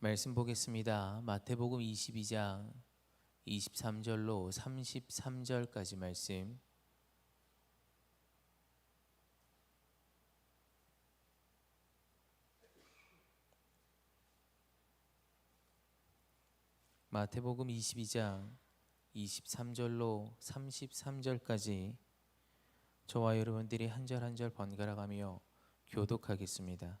말씀 보겠습니다. 마태복음 22장 23절로 33절까지 말씀. 마태복음 22장 23절로 33절까지 저와 여러분들이 한 절 한 절 번갈아 가며 교독하겠습니다.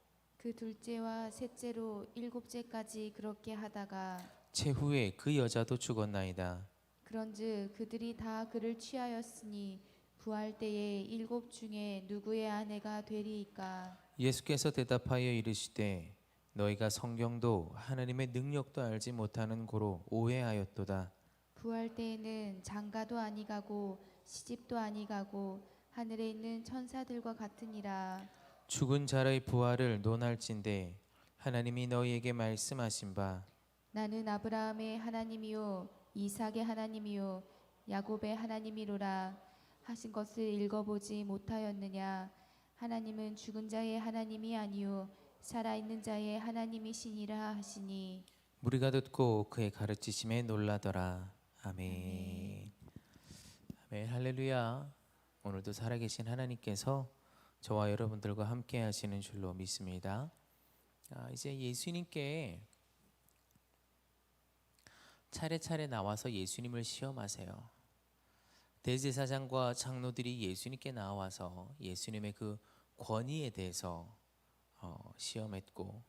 그 둘째와 셋째로 일곱째까지 그렇게 하다가 최후에 그 여자도 죽었나이다. 그런즉 그들이 다 그를 취하였으니 부활 때에 일곱 중에 누구의 아내가 되리이까 예수께서 대답하여 이르시되 너희가 성경도 하나님의 능력도 알지 못하는 고로 오해하였도다. 부활 때에는 장가도 아니가고 시집도 아니가고 하늘에 있는 천사들과 같으니라 죽은 자의 부활을 논할진대 하나님이 너희에게 말씀하신 바 나는 아브라함의 하나님이요 이삭의 하나님이요 야곱의 하나님이로라 하신 것을 읽어보지 못하였느냐 하나님은 죽은 자의 하나님이 아니요 살아있는 자의 하나님이시니라 하시니 무리가 듣고 그의 가르치심에 놀라더라. 아멘. 아멘. 할렐루야. 오늘도 살아계신 하나님께서 저와 여러분들과 함께 하시는 줄로 믿습니다. 아, 이제 예수님께 차례차례 나와서 예수님을 시험하세요. 대제사장과 장로들이 예수님께 나와서 예수님의 그 권위에 대해서 어, 시험했고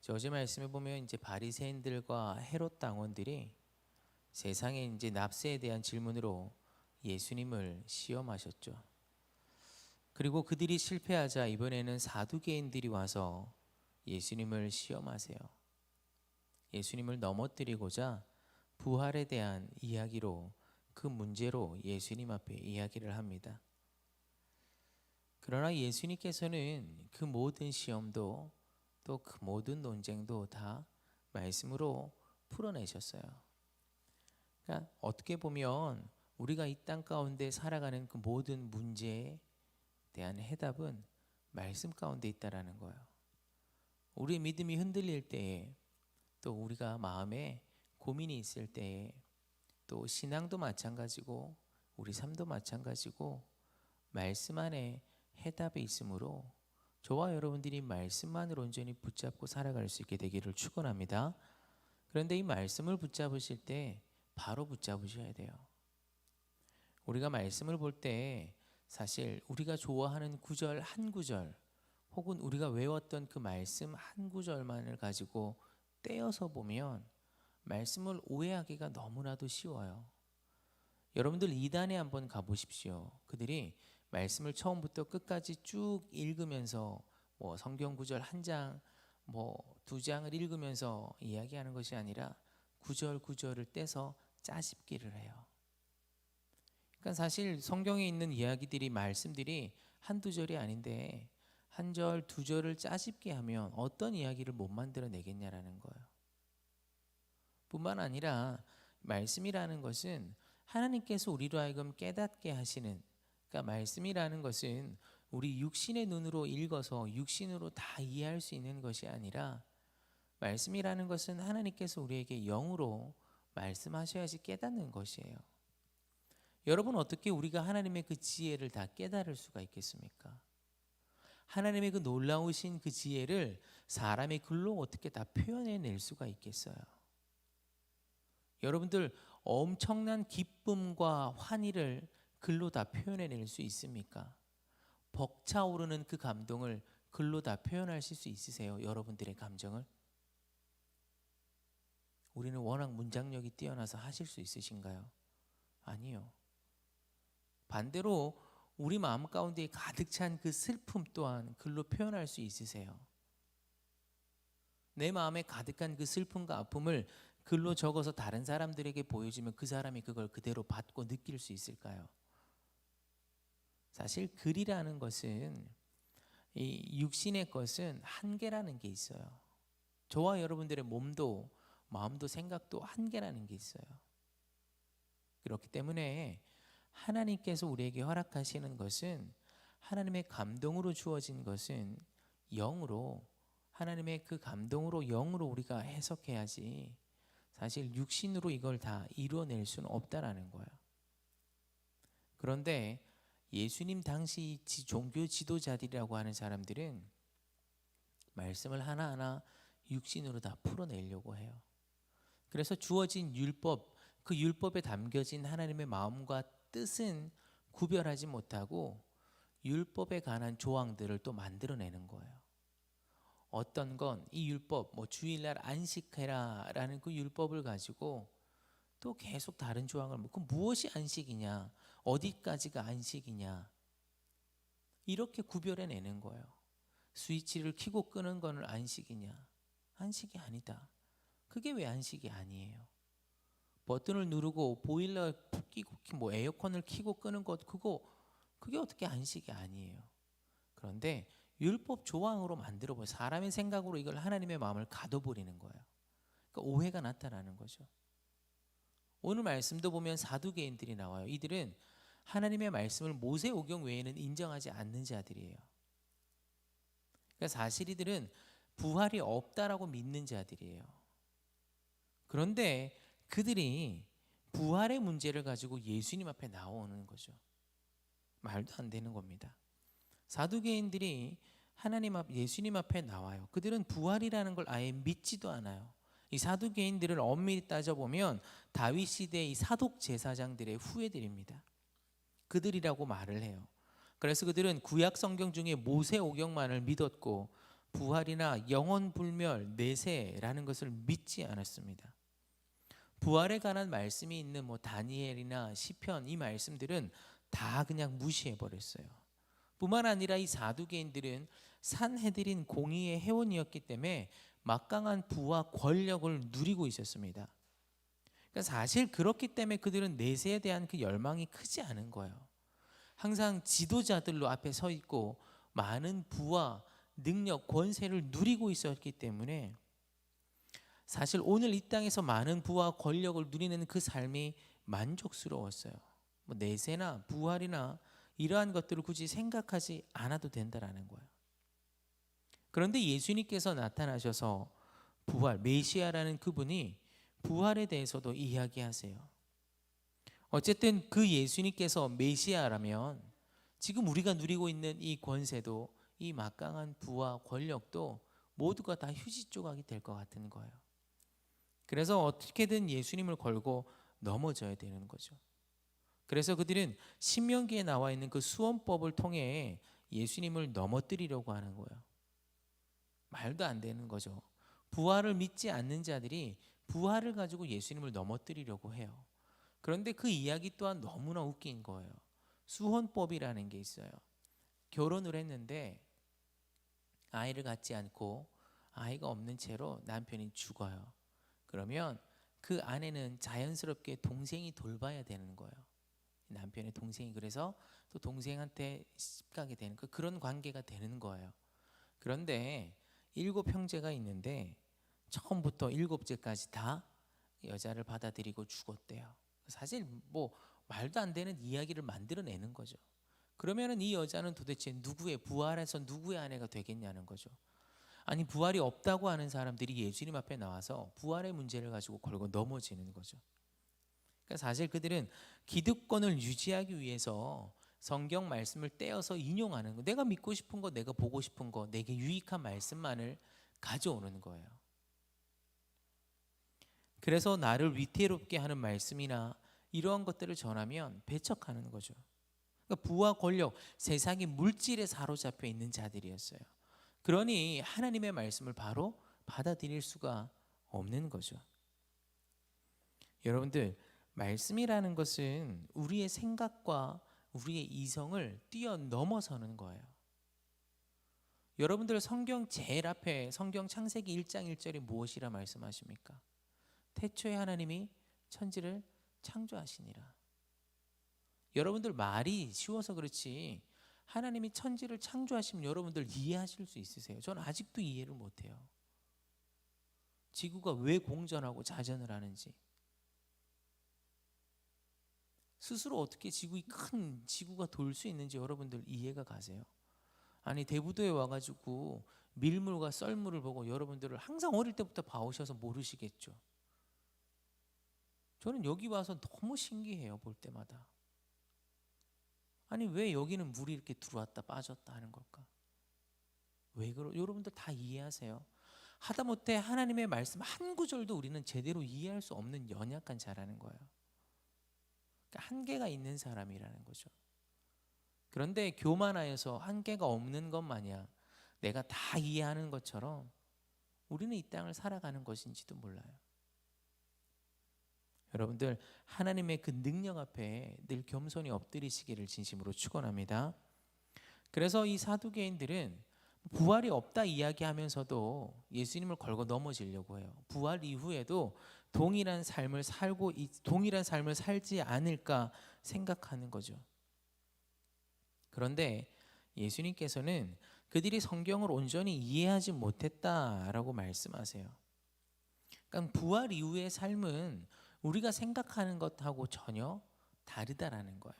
저 어제 말씀에 보면 이제 바리새인들과 헤롯 당원들이 세상의 이제 납세에 대한 질문으로 예수님을 시험하셨죠. 그리고 그들이 실패하자 이번에는 사두개인들이 와서 예수님을 시험하세요. 예수님을 넘어뜨리고자 부활에 대한 이야기로 그 문제로 예수님 앞에 이야기를 합니다. 그러나 예수님께서는 그 모든 시험도 또 그 모든 논쟁도 다 말씀으로 풀어내셨어요. 그러니까 어떻게 보면 우리가 이 땅 가운데 살아가는 그 모든 문제에 대한 해답은 말씀 가운데 있다라는 거예요. 우리의 믿음이 흔들릴 때에 또 우리가 마음에 고민이 있을 때에 또 신앙도 마찬가지고 우리 삶도 마찬가지고 말씀 안에 해답이 있으므로 저와 여러분들이 말씀만을 온전히 붙잡고 살아갈 수 있게 되기를 축원합니다. 그런데 이 말씀을 붙잡으실 때 바로 붙잡으셔야 돼요. 우리가 말씀을 볼 때 사실 우리가 좋아하는 구절 한 구절 혹은 우리가 외웠던 그 말씀 한 구절만을 가지고 떼어서 보면 말씀을 오해하기가 너무나도 쉬워요. 여러분들 이단에 한번 가보십시오. 그들이 말씀을 처음부터 끝까지 쭉 읽으면서 뭐 성경 구절 한 장, 뭐 두 장을 읽으면서 이야기하는 것이 아니라 구절 구절을 떼서 짜집기를 해요. 그러니까 사실 성경에 있는 이야기들이 말씀들이 한두 절이 아닌데 한 절, 두 절을 짜집게 하면 어떤 이야기를 못 만들어 내겠냐라는 거예요. 뿐만 아니라 말씀이라는 것은 하나님께서 우리로 하여금 깨닫게 하시는 그러니까 말씀이라는 것은 우리 육신의 눈으로 읽어서 육신으로 다 이해할 수 있는 것이 아니라 말씀이라는 것은 하나님께서 우리에게 영으로 말씀하셔야지 깨닫는 것이에요. 여러분 어떻게 우리가 하나님의 그 지혜를 다 깨달을 수가 있겠습니까? 하나님의 그 놀라우신 그 지혜를 사람의 글로 어떻게 다 표현해낼 수가 있겠어요? 여러분들 엄청난 기쁨과 환희를 글로 다 표현해낼 수 있습니까? 벅차오르는 그 감동을 글로 다 표현하실 수 있으세요? 여러분들의 감정을? 우리는 워낙 문장력이 뛰어나서 하실 수 있으신가요? 아니요. 반대로 우리 마음 가운데 가득 찬 그 슬픔 또한 글로 표현할 수 있으세요? 내 마음에 가득한 그 슬픔과 아픔을 글로 적어서 다른 사람들에게 보여주면 그 사람이 그걸 그대로 받고 느낄 수 있을까요? 사실 글이라는 것은 이 육신의 것은 한계라는 게 있어요. 저와 여러분들의 몸도 마음도 생각도 한계라는 게 있어요. 그렇기 때문에 하나님께서 우리에게 허락하시는 것은 하나님의 감동으로 주어진 것은 영으로 하나님의 그 감동으로 영으로 우리가 해석해야지 사실 육신으로 이걸 다 이루어낼 수는 없다라는 거예요. 그런데 예수님 당시 지- 종교 지도자들이라고 하는 사람들은 말씀을 하나하나 육신으로 다 풀어내려고 해요. 그래서 주어진 율법, 그 율법에 담겨진 하나님의 마음과 뜻은 구별하지 못하고 율법에 관한 조항들을 또 만들어내는 거예요. 어떤 건 이 율법, 뭐 주일날 안식해라라는 그 율법을 가지고 또 계속 다른 조항을 뭐, 그 무엇이 안식이냐, 어디까지가 안식이냐 이렇게 구별해내는 거예요. 스위치를 켜고 끄는 거는 안식이냐? 안식이 아니다. 그게 왜 안식이 아니에요? 버튼을 누르고 보일러 끼고 뭐 에어컨을 켜고 끄는 것 그거 그게 어떻게 안식이 아니에요. 그런데 율법 조항으로 만들어 보 사람의 생각으로 이걸 하나님의 마음을 가둬버리는 거예요. 그러니까 오해가 나타나는 거죠. 오늘 말씀도 보면 사두개인들이 나와요. 이들은 하나님의 말씀을 모세 오경 외에는 인정하지 않는 자들이에요. 그러니까 사실 이들은 부활이 없다라고 믿는 자들이에요. 그런데 그들이 부활의 문제를 가지고 예수님 앞에 나오는 거죠. 말도 안 되는 겁니다. 사두개인들이 하나님 앞 예수님 앞에 나와요. 그들은 부활이라는 걸 아예 믿지도 않아요. 이 사두개인들을 엄밀히 따져 보면 다윗 시대의 이 사독 제사장들의 후예들입니다. 그들이라고 말을 해요. 그래서 그들은 구약 성경 중에 모세 오경만을 믿었고 부활이나 영원 불멸 내세라는 것을 믿지 않았습니다. 부활에 관한 말씀이 있는 뭐 다니엘이나 시편 이 말씀들은 다 그냥 무시해 버렸어요. 뿐만 아니라 이 사두개인들은 산해드린 공의의 회원이었기 때문에 막강한 부와 권력을 누리고 있었습니다. 그러니까 사실 그렇기 때문에 그들은 내세에 대한 그 열망이 크지 않은 거예요. 항상 지도자들로 앞에 서 있고 많은 부와 능력, 권세를 누리고 있었기 때문에 사실 오늘 이 땅에서 많은 부와 권력을 누리는 그 삶이 만족스러웠어요. 뭐 내세나 부활이나 이러한 것들을 굳이 생각하지 않아도 된다라는 거예요. 그런데 예수님께서 나타나셔서 부활 메시아라는 그분이 부활에 대해서도 이야기하세요. 어쨌든 그 예수님께서 메시아라면 지금 우리가 누리고 있는 이 권세도 이 막강한 부와 권력도 모두가 다 휴지 조각이 될 것 같은 거예요. 그래서 어떻게든 예수님을 걸고 넘어져야 되는 거죠. 그래서 그들은 신명기에 나와 있는 그 수원법을 통해 예수님을 넘어뜨리려고 하는 거예요. 말도 안 되는 거죠. 부활을 믿지 않는 자들이 부활을 가지고 예수님을 넘어뜨리려고 해요. 그런데 그 이야기 또한 너무나 웃긴 거예요. 수혼법이라는 게 있어요. 결혼을 했는데 아이를 갖지 않고 아이가 없는 채로 남편이 죽어요. 그러면 그 아내는 자연스럽게 동생이 돌봐야 되는 거예요. 남편의 동생이 그래서 또 동생한테 시집가게 되는 그 그런 관계가 되는 거예요. 그런데 일곱 형제가 있는데 처음부터 일곱째까지 다 여자를 받아들이고 죽었대요. 사실 뭐 말도 안 되는 이야기를 만들어내는 거죠. 그러면은 이 여자는 도대체 누구의 부활해서 누구의 아내가 되겠냐는 거죠. 아니 부활이 없다고 하는 사람들이 예수님 앞에 나와서 부활의 문제를 가지고 걸고 넘어지는 거죠. 그러니까 사실 그들은 기득권을 유지하기 위해서 성경 말씀을 떼어서 인용하는 거. 내가 믿고 싶은 거, 내가 보고 싶은 거, 내게 유익한 말씀만을 가져오는 거예요. 그래서 나를 위태롭게 하는 말씀이나 이러한 것들을 전하면 배척하는 거죠. 그러니까 부와 권력, 세상의 물질에 사로잡혀 있는 자들이었어요. 그러니 하나님의 말씀을 바로 받아들일 수가 없는 거죠. 여러분들 말씀이라는 것은 우리의 생각과 우리의 이성을 뛰어넘어서는 거예요. 여러분들 성경 제일 앞에 성경 창세기 1장 1절이 무엇이라 말씀하십니까? 태초에 하나님이 천지를 창조하시니라. 여러분들 말이 쉬워서 그렇지 하나님이 천지를 창조하시면 여러분들 이해하실 수 있으세요? 저는 아직도 이해를 못해요. 지구가 왜 공전하고 자전을 하는지 스스로 어떻게 지구 큰 지구가 돌 수 있는지 여러분들 이해가 가세요? 아니 대부도에 와가지고 밀물과 썰물을 보고 여러분들을 항상 어릴 때부터 봐오셔서 모르시겠죠. 저는 여기 와서 너무 신기해요 볼 때마다. 아니 왜 여기는 물이 이렇게 들어왔다 빠졌다 하는 걸까? 왜 그러? 여러분들 다 이해하세요? 하다못해 하나님의 말씀 한 구절도 우리는 제대로 이해할 수 없는 연약한 자라는 거예요. 그러니까 한계가 있는 사람이라는 거죠. 그런데 교만하여서 한계가 없는 것 마냥 내가 다 이해하는 것처럼 우리는 이 땅을 살아가는 것인지도 몰라요. 여러분들 하나님의 그 능력 앞에 늘 겸손히 엎드리시기를 진심으로 축원합니다. 그래서 이 사두개인들은 부활이 없다 이야기하면서도 예수님을 걸고 넘어지려고 해요. 부활 이후에도 동일한 삶을 살고 있- 동일한 삶을 살지 않을까 생각하는 거죠. 그런데 예수님께서는 그들이 성경을 온전히 이해하지 못했다라고 말씀하세요. 그러니까 부활 이후의 삶은 우리가 생각하는 것하고 전혀 다르다라는 거예요.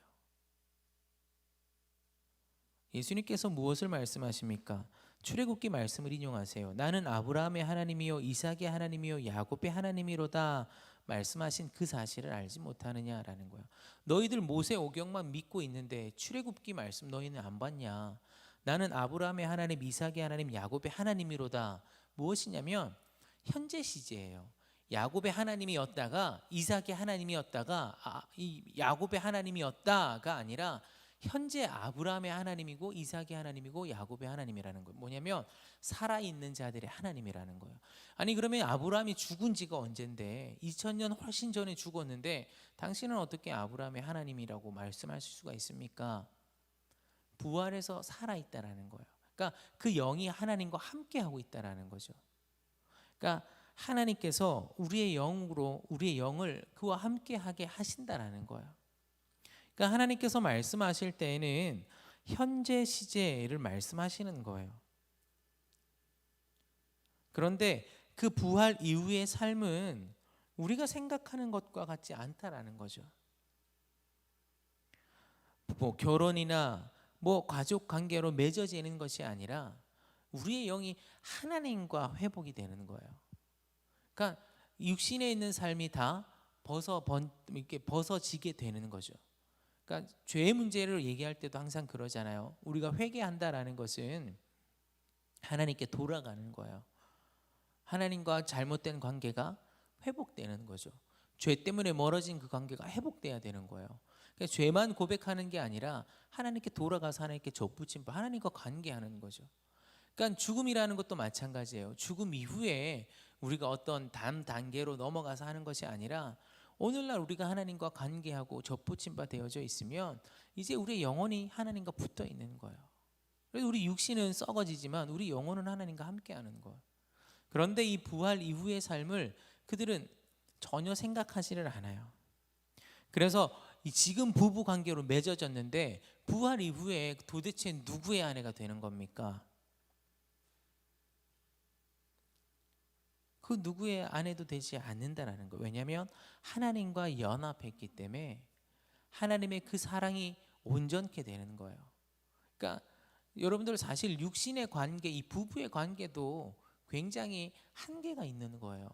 예수님께서 무엇을 말씀하십니까? 출애굽기 말씀을 인용하세요. 나는 아브라함의 하나님이요 이삭의 하나님이요 야곱의 하나님이로다 말씀하신 그 사실을 알지 못하느냐라는 거예요. 너희들 모세 오경만 믿고 있는데 출애굽기 말씀 너희는 안 봤냐? 나는 아브라함의 하나님, 이삭의 하나님, 야곱의 하나님이로다. 무엇이냐면 현재 시제예요. 야곱의 하나님이었다가 이삭의 하나님이었다가 아, 이 야곱의 하나님이었다가 아니라 현재 아브라함의 하나님이고 이삭의 하나님이고 야곱의 하나님이라는 거예요. 뭐냐면 살아 있는 자들의 하나님이라는 거예요. 아니 그러면 아브라함이 죽은 지가 언젠데 2000년 훨씬 전에 죽었는데 당신은 어떻게 아브라함의 하나님이라고 말씀하실 수가 있습니까? 부활해서 살아 있다라는 거예요. 그러니까 그 영이 하나님과 함께 하고 있다라는 거죠. 그러니까 하나님께서 우리의 영으로 우리의 영을 그와 함께 하게 하신다라는 거예요. 그러니까 하나님께서 말씀하실 때에는 현재 시제를 말씀하시는 거예요. 그런데 그 부활 이후의 삶은 우리가 생각하는 것과 같지 않다라는 거죠. 뭐 결혼이나 뭐 가족 관계로 맺어지는 것이 아니라 우리의 영이 하나님과 회복이 되는 거예요. 그러니까 육신에 있는 삶이 다 벗어 번 이렇게 벗어지게 되는 거죠. 그러니까 죄의 문제를 얘기할 때도 항상 그러잖아요. 우리가 회개한다라는 것은 하나님께 돌아가는 거예요. 하나님과 잘못된 관계가 회복되는 거죠. 죄 때문에 멀어진 그 관계가 회복돼야 되는 거예요. 그러니까 죄만 고백하는 게 아니라 하나님께 돌아가서 하나님께 접붙임 하나님과 관계하는 거죠. 그러니까 죽음이라는 것도 마찬가지예요. 죽음 이후에 우리가 어떤 다음 단계로 넘어가서 하는 것이 아니라 오늘날 우리가 하나님과 관계하고 접붙임 바 되어져 있으면 이제 우리의 영혼이 하나님과 붙어 있는 거예요. 그래서 우리 육신은 썩어지지만 우리 영혼은 하나님과 함께하는 거예요. 그런데 이 부활 이후의 삶을 그들은 전혀 생각하지를 않아요. 그래서 이 지금 부부 관계로 맺어졌는데 부활 이후에 도대체 누구의 아내가 되는 겁니까? 그 누구의 아내도 되지 않는다라는 거. 왜냐하면 하나님과 연합했기 때문에 하나님의 그 사랑이 온전케 되는 거예요. 그러니까 여러분들 사실 육신의 관계, 이 부부의 관계도 굉장히 한계가 있는 거예요.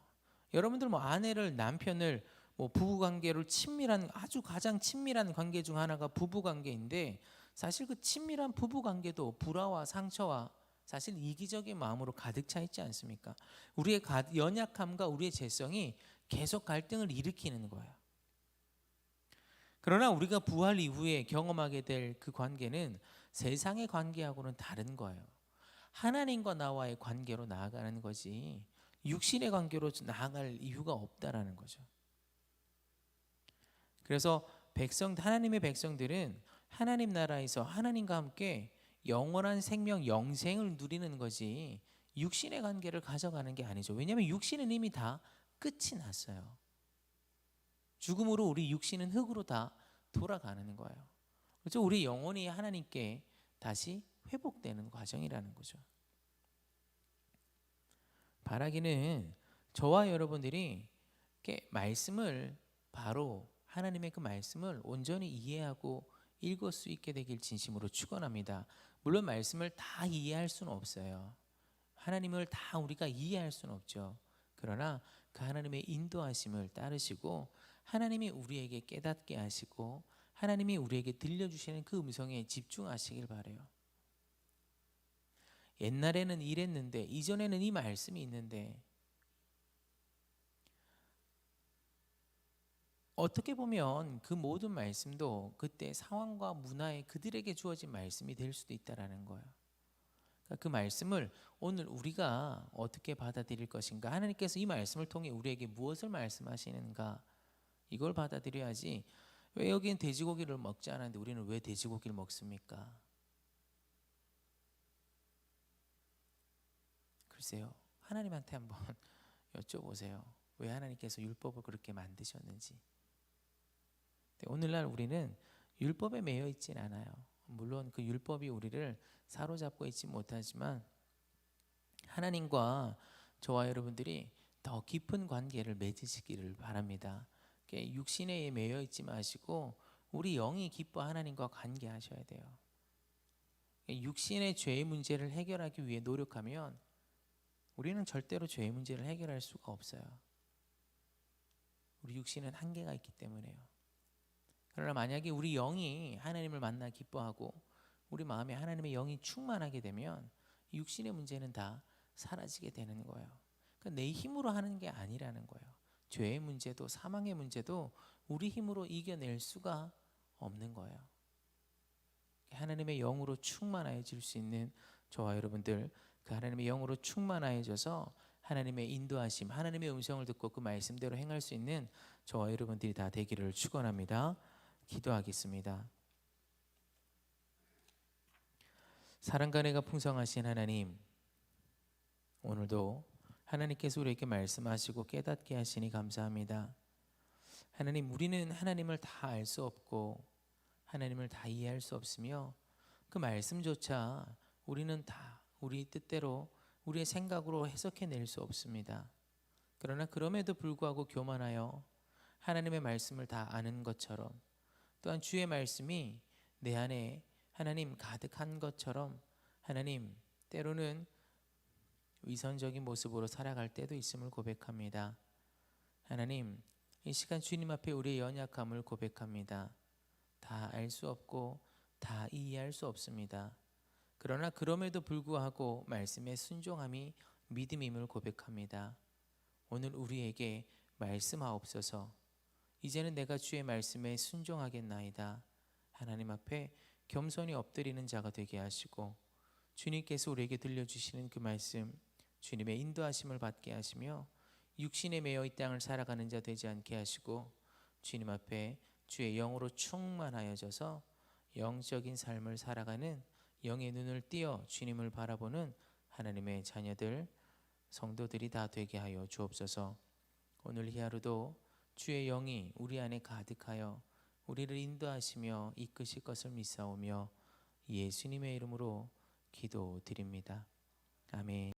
여러분들 뭐 아내를 남편을 뭐 부부 관계를 친밀한 아주 가장 친밀한 관계 중 하나가 부부 관계인데 사실 그 친밀한 부부 관계도 불화와 상처와 사실 이기적인 마음으로 가득 차 있지 않습니까? 우리의 가- 연약함과 우리의 죄성이 계속 갈등을 일으키는 거예요. 그러나 우리가 부활 이후에 경험하게 될 그 관계는 세상의 관계하고는 다른 거예요. 하나님과 나와의 관계로 나아가는 거지 육신의 관계로 나아갈 이유가 없다라는 거죠. 그래서 백성 하나님의 백성들은 하나님 나라에서 하나님과 함께 영원한 생명 영생을 누리는 거지 육신의 관계를 가져가는 게 아니죠. 왜냐하면 육신은 이미 다 끝이 났어요. 죽음으로 우리 육신은 흙으로 다 돌아가는 거예요. 그렇죠? 우리 영혼이 하나님께 다시 회복되는 과정이라는 거죠. 바라기는 저와 여러분들이 이렇게 말씀을 바로 하나님의 그 말씀을 온전히 이해하고 읽을 수 있게 되길 진심으로 축원합니다. 물론 말씀을 다 이해할 수는 없어요. 하나님을 다 우리가 이해할 수는 없죠. 그러나 그 하나님의 인도하심을 따르시고 하나님이 우리에게 깨닫게 하시고 하나님이 우리에게 들려주시는 그 음성에 집중하시길 바래요. 옛날에는 이랬는데 이전에는 이 말씀이 있는데 어떻게 보면 그 모든 말씀도 그때 상황과 문화에 그들에게 주어진 말씀이 될 수도 있다라는 거예요. 그러니까 그 말씀을 오늘 우리가 어떻게 받아들일 것인가? 하나님께서 이 말씀을 통해 우리에게 무엇을 말씀하시는가? 이걸 받아들여야지. 왜 여기는 돼지고기를 먹지 않았는데 우리는 왜 돼지고기를 먹습니까? 글쎄요. 하나님한테 한번 여쭤보세요. 왜 하나님께서 율법을 그렇게 만드셨는지. 근데 오늘날 우리는 율법에 매여 있진 않아요. 물론 그 율법이 우리를 사로잡고 있지 못하지만 하나님과 저와 여러분들이 더 깊은 관계를 맺으시기를 바랍니다. 육신에 매여 있지 마시고 우리 영이 기뻐 하나님과 관계하셔야 돼요. 육신의 죄의 문제를 해결하기 위해 노력하면 우리는 절대로 죄의 문제를 해결할 수가 없어요. 우리 육신은 한계가 있기 때문에요. 그러나 만약에 우리 영이 하나님을 만나 기뻐하고 우리 마음에 하나님의 영이 충만하게 되면 육신의 문제는 다 사라지게 되는 거예요. 그러니까 내 힘으로 하는 게 아니라는 거예요. 죄의 문제도 사망의 문제도 우리 힘으로 이겨낼 수가 없는 거예요. 하나님의 영으로 충만해질 수 있는 저와 여러분들 그 하나님의 영으로 충만해져서 하나님의 인도하심, 하나님의 음성을 듣고 그 말씀대로 행할 수 있는 저와 여러분들이 다 되기를 축원합니다. 기도하겠습니다. 사랑과 내가 풍성하신 하나님, 오늘도 하나님께서 우리에게 말씀하시고 깨닫게 하시니 감사합니다. 하나님, 우리는 하나님을 다 알 수 없고 하나님을 다 이해할 수 없으며 그 말씀조차 우리는 다 우리 뜻대로 우리의 생각으로 해석해 낼 수 없습니다. 그러나 그럼에도 불구하고 교만하여 하나님의 말씀을 다 아는 것처럼 또한 주의 말씀이 내 안에 하나님 가득한 것처럼 하나님 때로는 위선적인 모습으로 살아갈 때도 있음을 고백합니다. 하나님 이 시간 주님 앞에 우리의 연약함을 고백합니다. 다 알 수 없고 다 이해할 수 없습니다. 그러나 그럼에도 불구하고 말씀의 순종함이 믿음임을 고백합니다. 오늘 우리에게 말씀하옵소서. 이제는 내가 주의 말씀에 순종하겠나이다. 하나님 앞에 겸손히 엎드리는 자가 되게 하시고 주님께서 우리에게 들려주시는 그 말씀 주님의 인도하심을 받게 하시며 육신에 매여 이 땅을 살아가는 자 되지 않게 하시고 주님 앞에 주의 영으로 충만하여져서 영적인 삶을 살아가는 영의 눈을 띄어 주님을 바라보는 하나님의 자녀들 성도들이 다 되게 하여 주옵소서. 오늘 이 하루도 주의 영이 우리 안에 가득하여 우리를 인도하시며 이끄실 것을 믿사오며 예수님의 이름으로 기도드립니다. 아멘.